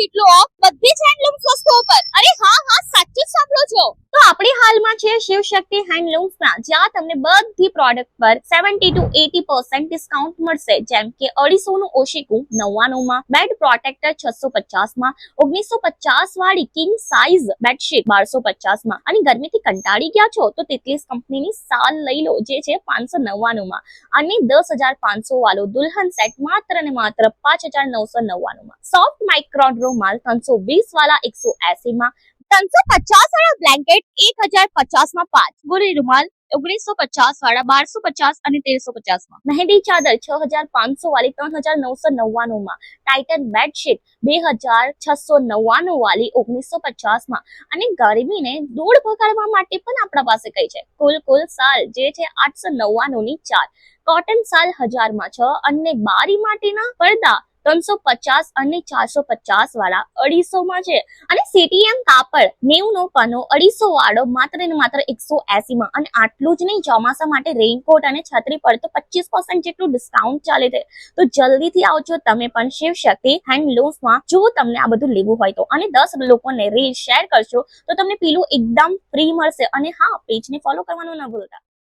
જેટલું ઓફ બધી જ હેન્ડલૂમ વસ્તુઓ પર અરે હા હા સાચું જ સાંભળો છો તો આપણે હાલમાં છે શિવશક્તિ હેન્ડલૂમ્સના જ્યાં તમને બધી પ્રોડક્ટ પર 70 ટુ 80% ડિસ્કાઉન્ટ મળશે. જેમ કે અઢીસો નું ઓશિકું નવ્વાણું માં બેડ પ્રોટેક્ટર છસો પચાસમાં ઓગણીસો પચાસ વાળી કિંગ સાઇઝ બેડશીટ બારસો પચાસમાં અને ગરમીથી કંટાળી ગયા છો તો તેટલીસ કંપનીની સાલ લઈ લો, જે છે પાંચસો નવ્વાણું માં અને દસ હજાર પાંચસો વાળો દુલ્હન સેટ માત્ર ને માત્ર પાંચ હજાર નવસો નવ્વાણું માં સોફ્ટ માઇક્રોન રૂમાલ ત્રણસો વીસ વાળા એકસો એસી માં ત્રણસો પચાસ વાળા બ્લેન્કેટ એક હજાર પચાસમાં પાંચ. ગોળી રૂમાલ ઓગણીસો પચાસ વાળા બારસો પચાસ અને તેરસો પચાસમાં. મહેંદી ચાદર છ હજાર પાંચસો વાળી ત્રણ હજાર નવસો નવ્વાણું માં. ટાઇટન બેડશીટ બે હજાર છસો નવ્વાણું વાળી ઓગણીસો પચાસમાં. અને ગરમીને દૂર ભગાડવા માટે પણ આપણા પાસે કઈ છે? કુલ કુલ સાલ જે છે આઠસો નવ્વાણું ની ચાર. કોટન સાલ હજારમાં છ. અને બારી માટેના પડદા ત્રણસો પચાસ અને ચારસો પચાસ વાળા અઢીસો છે. અને સીટીએમ કાપડ નેવું નો અઢીસો વાળો માત્ર ને માત્ર એકસો એસી અને આટલું જ નહીં, ચોમાસા માટે રેઇનકોટ અને છત્રી પર તો પચીસ પર્સન્ટ જેટલું ડિસ્કાઉન્ટ ચાલે છે. તો જલ્દીથી આવજો તમે પણ શિવ શક્તિ હેન્ડલૂમ્સમાં જો તમને આ બધું લેવું હોય તો. અને દસ લોકોને રીલ શેર કરશો તો તમને પેલું એકદમ ફ્રી મળશે. અને હા પેજને ફોલો કરવાનું ન ભૂલતા.